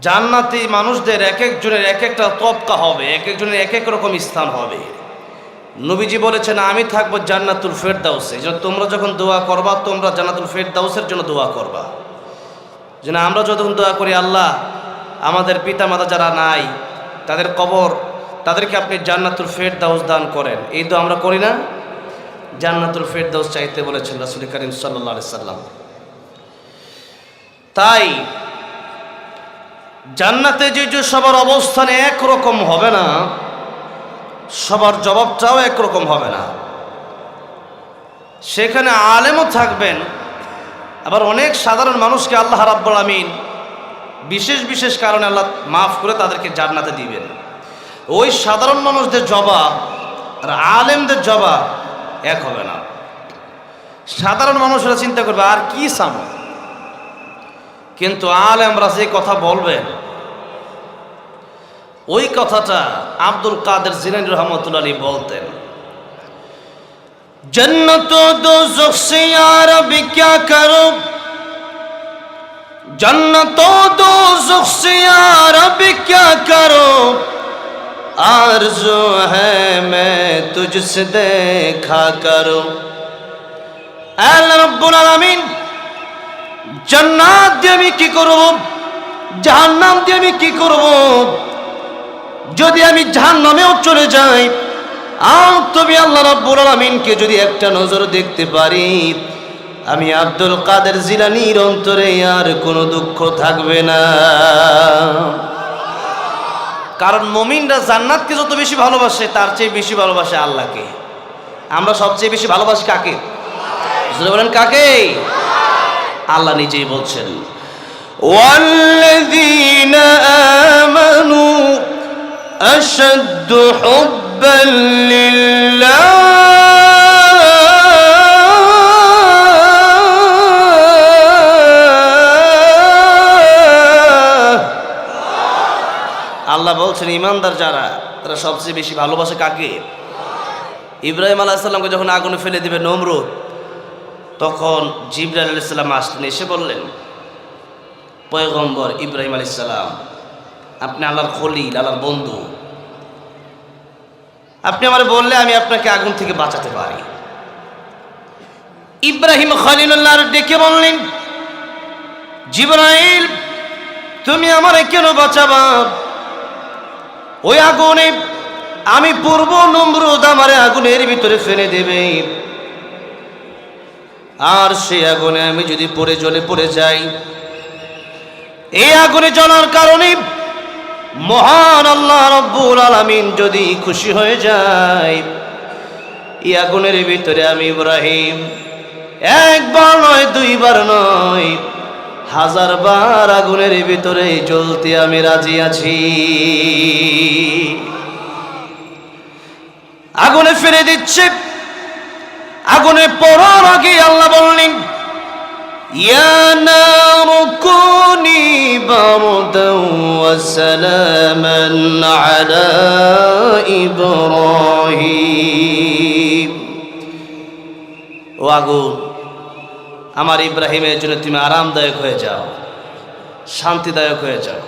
জান্নাতি মানুষদের এক একজনের এক একটা তবকা হবে, এক একজনের এক এক রকম স্থান হবে। নবীজি বলেছেন, আমি থাকব জান্নাতুল ফেরদাউসে। যেন তোমরা যখন দোয়া করবা, তোমরা জান্নাতুল ফেরদাউসের জন্য দোয়া করবা। যেন আমরা যতক্ষণ দোয়া করি, আল্লাহ আমাদের পিতা মাতা যারা নাই, তাদের কবর, তাদেরকে আপনি জান্নাতুল ফেরদাউস দান করেন। এই তো আমরা করি না। জান্নাতুল ফেরদাউস চাইতে বলেছেন রাসুল করিম সাল্লাহ সাল্লাম। তাই জান্নাতে যে যে সবার অবস্থান একরকম হবে না, সবার জবাবটাও একরকম হবে না। সেখানে আলেমও থাকবেন, আবার অনেক সাধারণ মানুষকে আল্লাহ রাব্বুল আমিন বিশেষ বিশেষ কারণে আল্লাহ মাফ করে তাদেরকে জান্নাতে দিবেন। ওই সাধারণ মানুষদের জবাব আর আলেমদের জবাব এক হবে না। সাধারণ মানুষরা চিন্তা করবে, আর কি সামো কিন্তু আলেমরা যে কথা বলবেন ওই কথাটা আব্দুল কাদের জিনানি রহমতুল্লাহ আলী বলতেন जन्नत दो से यार अभी क्या करो जन्नत दो से यार अभी क्या करो आरज़ू है मैं तुझसे देखा करो আল্লাহ রব্বুল আলামিন জান্নাত দিয়ে আমি কি করব? জাহান্নাম দিয়ে আমি কি করব? যদি আমি জাহান্নামেও চলে যাই আর তবে আল্লাহ রাব্বুল আলামিনকে যদি একটা নজর দেখতে পারি, আমি আব্দুল কাদের জিলানির অন্তরে আর কোনো দুঃখ থাকবে না। কারণ মমিনরা জান্নাতকে যত বেশি ভালোবাসে, তার চেয়ে বেশি ভালোবাসে আল্লাহকে। আমরা সবচেয়ে বেশি ভালোবাসি কাকে? বলেন কাকে? আল্লাহ নিজেই বলছেন والذين آمنوا أشد حبا لله আল্লাহ বলছেন ইমানদার যারা তারা সবচেয়ে বেশি ভালোবাসে কাকে ইব্রাহিম আলাহিসাল্লামকে যখন আগুনে ফেলে দিবে নমরুদ তখন জিব্রাইল আলাইসাল্লাম আসলেন, এসে বললেন, পয়গম্বর ইব্রাহিম আলাইসাল্লাম আপনি আল্লাহর খলিল, আল্লাহর বন্ধু। আপনি আমার বললে আমি আপনাকে আগুন থেকে বাঁচাতে পারি। ইব্রাহিম খলিলুল্লাহ ডেকে বললেন, জিব্রাইল, তুমি আমারে কেন বাঁচাবা? ওই আগুনে আমি পূর্ব নমরুদ আমারে আগুনের ভিতরে ফেলে দেবে। আর সেই আগুনে আমি যদি পড়ে জ্বলে পড়ে যাই, এই আগুনে জ্বলার কারণে মহান আল্লাহ রব্বুল আলামিন যদি খুশি হয়ে যায়, এই আগুনের ভিতরে আমি ইব্রাহিম একবার নয়, দুইবার নয়, হাজার বার আগুনের ভিতরে জ্বলতে আমি রাজি আছি। আগুনে ফেলে দিচ্ছে আগুনে পড়ার আগে আল্লাহ বললেন আমার ইব্রাহিমের জন্য তুমি আরামদায়ক হয়ে যাও, শান্তিদায়ক হয়ে যাও।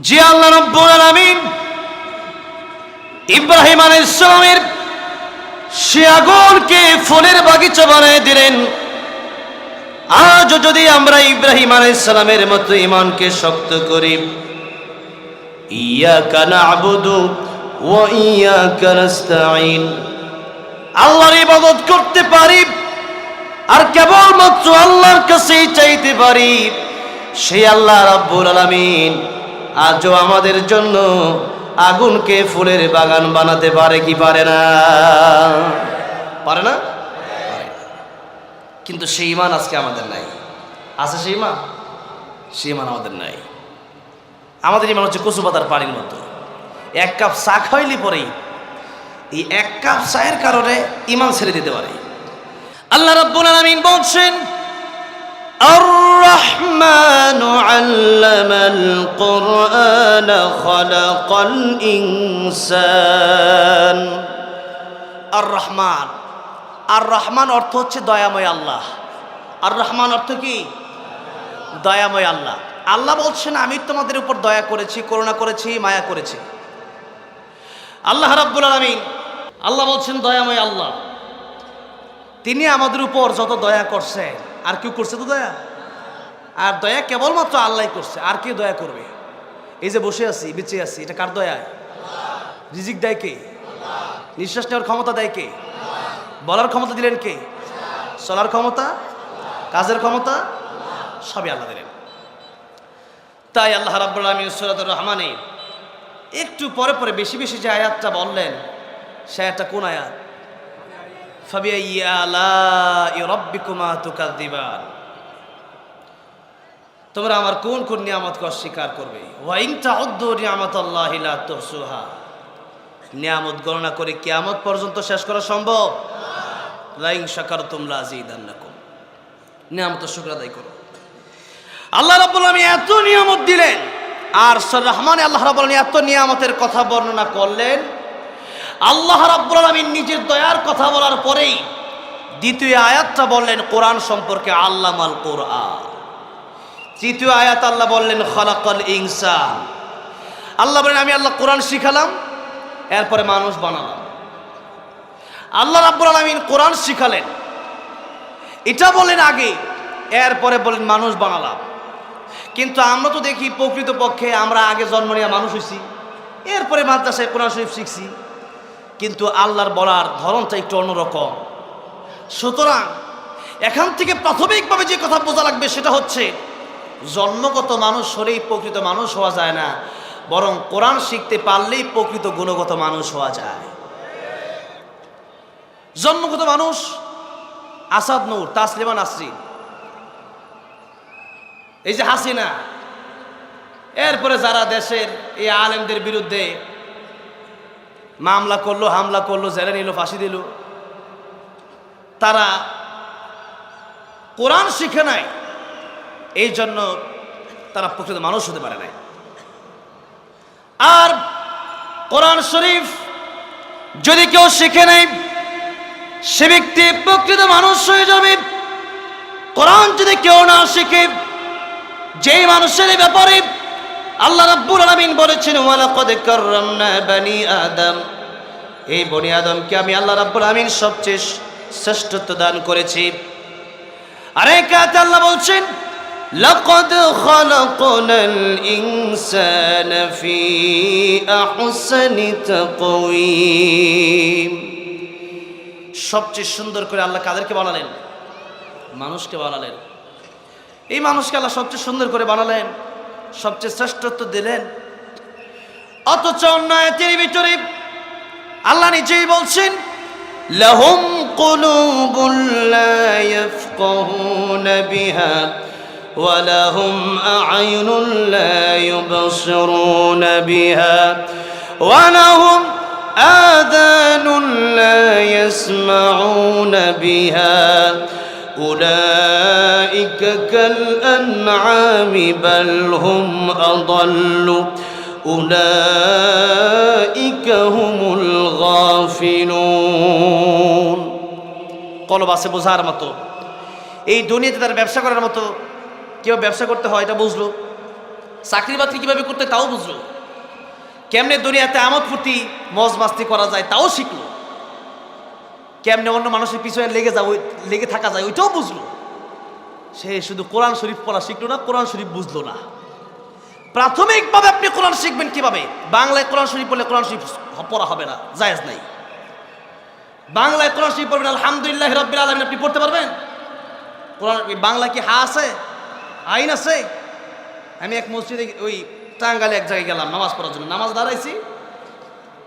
জি আল্লাহ রব্বুল আমিন ইব্রাহিম আলাইহিস সালামের সে আগুনকে বাগিচা বানিয়ে দিলেন। আজও যদি আমরা ইব্রাহিম আলাইসালামের মতো ইমানকে শক্ত করি ইয়া কানা আবুদু ও ইয়া কানাস্তাইন আল্লাহর ইবাদত করতে পারি, আর কেবলমাত্র আল্লাহর কাছেই চাইতে পারি, সেই আল্লাহ রাব্বুল আলামিন আজও আমাদের জন্য আগুনকে ফুলের বাগান বানাতে পারে কি পারে না? পারে না? কিন্তু সেই ইমান আজকে আমাদের নাই। আছে সেই ইমান সেই ইমান আমাদের নাই। আমাদের ইমান হচ্ছে কচু পাতার পানির মতো। এক কাপ চা খাইলে পরেই এই এক কাপ চায়ের কারণে ইমান ছেড়ে দিতে পারে। আল্লাহ রাব্বুল আলামিন বলছেন আর রহমান خلق الإنسان আর রহমান আর রহমান অর্থ হচ্ছে দয়াময় আল্লাহ আর রহমান অর্থ কি দয়াময় আল্লাহ আল্লাহ বলছেন আমি তোমাদের উপর দয়া করেছি করুণা করেছি মায়া করেছি আল্লাহ রাব্বুল আলামিন আল্লাহ বলছেন দয়াময় আল্লাহ তিনি আমাদের উপর যত দয়া করছে আর কেউ করছে তো দয়া আর দয়া কেবলমাত্র আল্লাহ করছে আর কে দয়া করবে এই যে বসে আছি বেঁচে আছি, এটা কার দয়া? রিজিক দেয় কে? নিঃশ্বাস নেওয়ার ক্ষমতা দেয় কে? বলার ক্ষমতা দিলেন কে? চলার ক্ষমতা? কাজের ক্ষমতা? সবই আল্লাহ দিলেন। তাই আল্লাহ রাব্বুল আলামিন সূরাতুর রহমানে একটু পরে পরে বেশি বেশি যে আয়াতটা বললেন, সে আয়াতটা কোন আয়াত? ফাবিআইয়ি আলাই রাব্বিকুমা তুকাযযিবান তোমরা আমার কোন কোন নিয়ামতকে অস্বীকার করবে? ওয়াইন তাউদ্দু নিয়ামাতাল্লাহি লা তুহসুহা। নিয়ামত গণনা করে কিয়ামত পর্যন্ত শেষ করা সম্ভব? লাইং শাকারতুম লাযিদান্নাকুম নিয়ামত শুকর আদায় করো। আল্লাহ রাব্বুল আলামিন এত নিয়ামত দিলেন। আর সর রহমানে আল্লাহ রাব্বুল আলামিন এত নিয়ামতের কথা বর্ণনা করলেন। আল্লাহ রাব্বুল আলামিন নিজের দয়ার কথা বলার পরেই দ্বিতীয় আয়াতটা বললেন, কোরআন সম্পর্কে আল্লামাল কোরআন। তৃতীয় আয়াত আল্লাহ বললেন, খলাকল ইনসান। আল্লাহ বলেন, আমি আল্লাহ কোরআন শিখালাম, এরপরে মানুষ বানালাম। আল্লাহ রাব্বুল আলামিন কোরআন শিখালেন। এটা বলেন আগে, এরপরে বলেন মানুষ বানালাম। কিন্তু আমরা তো দেখি প্রকৃত পক্ষে আমরা আগে জন্ম নিয়ে মানুষ হয়েছি এরপরে মাদ্রাসায় কোরআন শরীফ শিখছি। কিন্তু আল্লাহর বলার ধরনটা একটু অন্যরকম। সুতরাং, এখান থেকে প্রাথমিকভাবে যে কথা বোঝা লাগবে সেটা হচ্ছে জন্মগত মানুষ হলেই প্রকৃত মানুষ হওয়া যায় না, বরং কোরআন শিখতে পারলেই প্রকৃত গুণগত মানুষ হওয়া যায়। জন্মগত মানুষ আসাদ নূর, তাসলিমা নাসরিন। এই যে হাসিনা, এরপরে যারা দেশের এই আলেমদের বিরুদ্ধে মামলা করল, হামলা করল, জেলে নিল, ফাঁসি দিল, তারা কোরআন শিখে নাই। এই জন্য তারা প্রকৃত মানুষ হতে পারে নাই। আর কোরআন শরীফ যদি কেউ শিখে নেয়, সে ব্যক্তি প্রকৃত মানুষ হয়ে যাবে। কোরআন যদি কেউ না শিখে, যেই মানুষের ব্যাপারে আল্লাহ রাব্বুল আলামিন বলেছেন, ওয়ালাকাদ কাররামনা বানি আদম এই বনি আদমকে আমি আল্লাহ রাব্বুল আলামিন সবচেয়ে শ্রেষ্ঠত্ব দান করেছি। আরেক আয়াতে আল্লাহ বলছেন লাকাদ খালাকনাল ইনসানা ফি আহসানি তাকওয়িম সবচেয়ে সুন্দর করে আল্লাহ কাদেরকে বানালেন মানুষকে বানালেন এই মানুষকে আল্লাহ সবচেয়ে সুন্দর করে বানালেন সবচেয়ে শ্রেষ্ঠত্ব দিলেন অথচ অন্যায়তের ভিতরে আল্লাহ নিজেই বলছেন لهم قلوب لا يفقهون بها ولهم أعين لا يبصرون بها ولهم آذان لا يسمعون بها أولئك كالأنعام بل هم أضل أولئك هم الغافلون কলব আছে বোঝার মতো এই দুনিয়াতে তার ব্যবসা করার মতো কীভাবে ব্যবসা করতে হয় এটা বুঝলো। চাকরি বাকরি কীভাবে করতে তাও বুঝলো। কেমনে দুনিয়াতে আমোদ ফুর্তি, মজ মাস্তি করা যায় তাও শিখলো। কেমনে অন্য মানুষের পিছনে লেগে যাও, লেগে থাকা যায় ওইটাও বুঝলো। সে শুধু কোরআন শরীফ পড়া শিখলো না, কোরআন শরীফ বুঝলো না। প্রাথমিকভাবে আপনি কোরআন শিখবেন কীভাবে? বাংলায় কোরআন শরীফ পড়লে কোরআন শরীফ পড়া হবে না, জায়েজ নাই। বাংলায় কোরআন শরীফ পড়বেন, আলহামদুলিল্লাহ রব্বিল আলমিন, আপনি পড়তে পারবেন? কোরআন বাংলা কি হা আছে? আইন আছে। আমি এক মসজিদে ওই টাঙ্গালে এক জায়গায় গেলাম নামাজ পড়ার জন্য। নামাজ দাঁড়াইছি।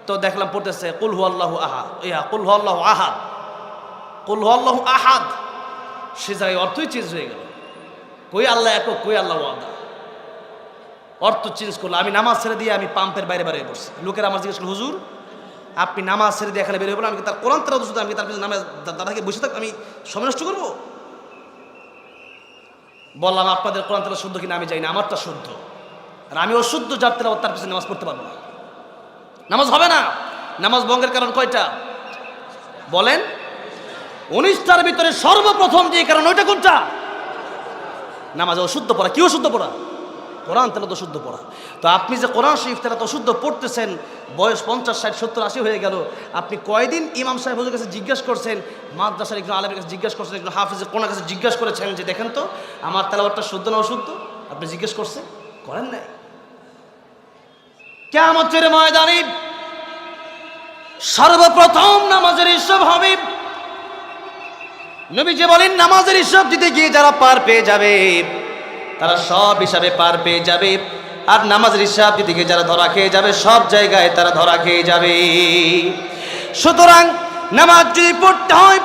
তো দেখলাম পড়তেছে, কুল হু আল্লাহ আহা ইয়া, কুল হু আল্লাহ আহাদ। কুল হু আল্লাহ আহাদ। সে জায়গায় অর্থই চেঞ্জ হয়ে গেল। কই আল্লাহ এক কই আল্লাহ আদা অর্থ চেঞ্জ করল। আমি নামাজ ছেড়ে দিয়ে আমি পাম্পের বাইরে বাইরে বসছি লোকের আমার জিজ্ঞেস করল, হুজুর, আপনি নামাজ ছেড়ে দিয়ে এখানে বেরোয় বলে আমি তার কোরআন তেরা আমি তার পিছনে নামাজ, দাদাকে বসে থাক, আমি সময় নষ্ট করব? বললাম, আপনাদের কোরআন তালা শুদ্ধ কিনা আমি যাই না, আমারটা শুদ্ধ। আর আমি অশুদ্ধ যার তেলা তার পিছনে নামাজ পড়তে পারব না। নামাজ হবে না। নামাজ বঙ্গের কারণ কয়টা? বলেন। উনিশটার ভিতরে সর্বপ্রথম যে কারণ, ওইটা কোনটা? নামাজ অশুদ্ধ পড়া। কি অশুদ্ধ পড়া? কোরআন তেলাত অশুদ্ধ পড়া। তো আপনি যে কোরআন শরীফ তেলাত অশুদ্ধ পড়তেছেন, বয়স পঞ্চাশ, ষাট, সত্তর, আশি হয়ে গেল, আপনি কয়দিন ইমাম সাহেব হুজুর কাছে জিজ্ঞাসা করছেন, মাদ্রাসার একজন আলেমের কাছে জিজ্ঞাসা করছেন, একজন হাফিজের কোনার কাছে জিজ্ঞাসা করেছেন যে, দেখেন তো, আমার তেলাওয়াতটা শুদ্ধ না অশুদ্ধ? আপনি জিজ্ঞেস করছেন, করেন নাই। কেমতের ময়দানে সর্বপ্রথম নামাজের হিসাব হবে। নবীজি বলেন, নামাজের হিসাব দিতে গিয়ে যারা পার পেয়ে যাবে। তারা সব হিসাবে পার পেয়ে যাবে। আর নামাজের হিসাব গিয়ে যারা ধরা খেয়ে যাবে, সব জায়গায় তারা ধরা খেয়ে যাবে। সুতরাং নামাজ যদি পড়তে হয়,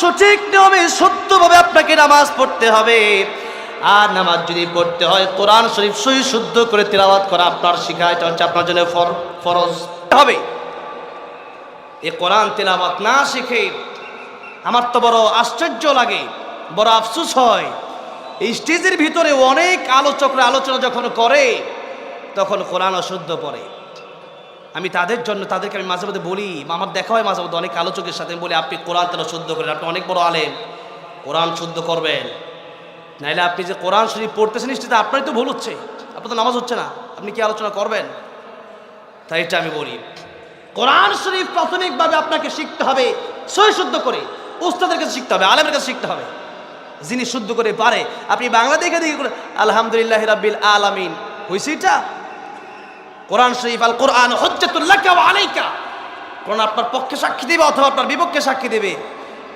সঠিক নিয়মে সত্যভাবে আপনাকে নামাজ পড়তে হবে। আর নামাজ যদি পড়তে হয়, কোরআন শরীফ সহি শুদ্ধ করে তেলাওয়াত করা আপনার শিখা এটা হচ্ছে, আপনার জন্য ফর- ফরজ। হবে। এ কোরআন তেলাওয়াত না শিখে আমার তো বড় আশ্চর্য লাগে, বড় আফসোস হয়। এই স্টেজের ভিতরে অনেক আলোচকরা আলোচনা যখন করে, তখন কোরআন অশুদ্ধ পড়ে। আমি তাদের জন্য, তাদেরকে আমি মাঝে মধ্যে বলি আমার দেখা হয় মাঝে মধ্যে অনেক আলোচকের সাথে বলি, আপনি কোরআন তারা শুদ্ধ করেন, আপনি অনেক বড় আলেম, কোরআন শুদ্ধ করবেন। নাইলে আপনি যে কোরআন শরীফ পড়তেছেন নিশ্চিত আপনারই তো ভুল হচ্ছে, আপনার তো নামাজ হচ্ছে না, আপনি কি আলোচনা করবেন? তাই এটা আমি বলি। কোরআন শরীফ প্রাথমিকভাবে আপনাকে শিখতে হবে, সই শুদ্ধ করে, উস্তাদের কাছে শিখতে হবে, আলেমের কাছে শিখতে হবে। যিনি শুদ্ধ করে পারে। আপনি বাংলা দেখে দেখে করে, আলহামদুলিল্লাহ রাব্বিল আলামিন। হয়েছে এটা? কোরআন শরীফ, আল কোরআন হজ্জাতুল্লাহ আলাইকা। কোরআন আপনার পক্ষে সাক্ষী দেবে অথবা আপনার বিপক্ষে সাক্ষী দেবে।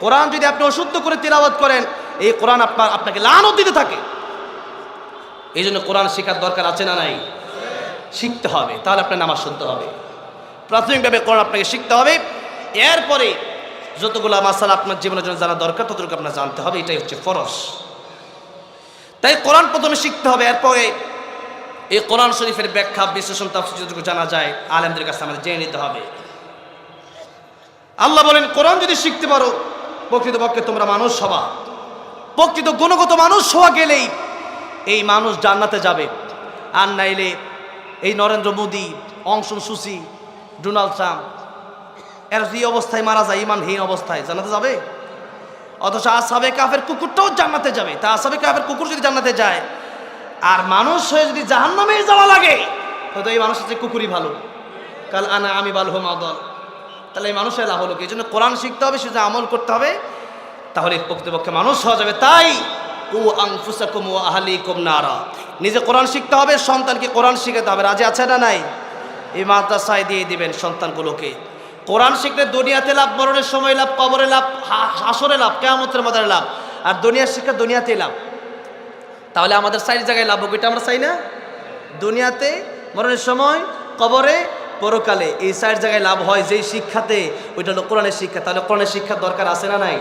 কোরআন যদি আপনি অশুদ্ধ করে তেলাওয়াত করেন, এই কোরআন আপনার, আপনাকে লানত দিতে থাকে। এই জন্য কোরআন শেখার দরকার আছে না নাই? শিখতে হবে। তাহলে আপনার নামাজ শুনতে হবে। প্রাথমিকভাবে কোরআন আপনাকে শিখতে হবে। এরপরে যতগুলো মাসাল আপনার জীবনের জন্য জানা দরকার, ততটুকু আপনার জানতে হবে, এটাই হচ্ছে ফরস তাই কোরআন প্রথমে শিখতে হবে, এরপরে এই কোরআন শরীফের ব্যাখ্যা, বিশ্লেষণ, তাফসীর যতটুকু জানা যায়, আলেমদের কাছে আমাদের জেনে নিতে হবে। আল্লাহ বলেন, কোরআন যদি শিখতে পারো, প্রকৃতপক্ষে তোমরা মানুষ হবা। প্রকৃত গুণগত মানুষ হওয়া গেলেই এই মানুষ জান্নাতে যাবে। আর নাইলে এই নরেন্দ্র মোদী অংশন সুসি ডোনাল্ড ট্রাম্প এর যে অবস্থায় মারা যায় ইমানহীন অবস্থায় জানাতে যাবে? অথচ আসাবে কাফের কুকুরটাও জান্নাতে যাবে। তা আসাবে কাফের কুকুর যদি জান্নাতে যায়, আর মানুষ হয়ে যদি জাহান্নামে যাওয়া লাগে হয়তো এই মানুষের যে কুকুরই ভালো। কাল আনা আমি বাল হোম আদল। তাহলে এই মানুষের লাভ হলো কি? এই জন্য কোরআন শিখতে হবে সেটা আমল করতে হবে। তাহলে প্রকৃতপক্ষে মানুষ হওয়া যাবে তাই। ও আংফুসাকুম ও আহলিকুম নারা। নিজে কোরআন শিখতে হবে, সন্তানকে কোরআন শিখাতে হবে। রাজি আছে না নাই? এই মাদ্রাসায় দিয়ে দিবেন সন্তানগুলোকে। কোরআন শিখলে দুনিয়াতে লাভ, মরণের সময় লাভ, কবরে লাভ হাসরে লাভ, কেয়ামতের মাদারে লাভ। আর দুনিয়ার শিক্ষা দুনিয়াতে লাভ। তাহলে আমাদের সাইড জায়গায় লাভ হবে, এটা আমরা চাই না? দুনিয়াতে, মরণের সময়, কবরে, পরকালে এই সাইড জায়গায় লাভ হয় যেই শিক্ষাতে, ওইটা হলো কোরআনের শিক্ষা। তাহলে কোরআনের শিক্ষার দরকার আছে না নাই?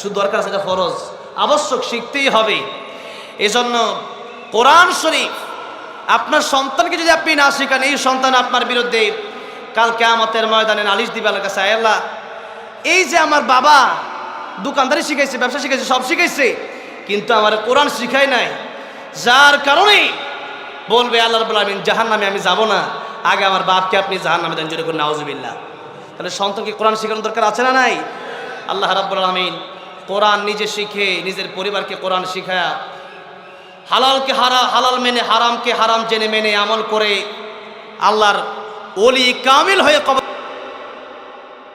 শুধু দরকার আছে এটা ফরজ। আবশ্যক শিখতেই হবে। এজন্য কোরআন শরীফ, আপনার সন্তানকে যদি আপনি না শেখান, এই সন্তান আপনার বিরুদ্ধে কাল কেয়ামতের ময়দানে নালিশ দিবে আল্লাহর কাছে, "আয় আল্লাহ, এই যে আমার বাবা দোকানদারি শিখাইছে, ব্যবসা শিখাইছে, সব শিখাইছে, কিন্তু আমার কোরআন শিখাই নাই। যার কারণে বলবে, আল্লাহ রবুল আলমিন জাহান নামে আমি যাব না। আগে আমার বাপকে আপনি জাহান নামে দেন, জোরে করে নাউজুবিল্লাহ। তাহলে সন্তানকে কোরআন শেখানোর দরকার আছে না নাই? আল্লাহ রাব্বুল আলমিন কোরআন নিজে শিখে নিজের পরিবারকে কোরআন শিখায়া হালালকে হারা, হালাল মেনে হারামকে হারাম জেনে মেনে আমল করে আল্লাহর ওলি কামিল হয়ে কবর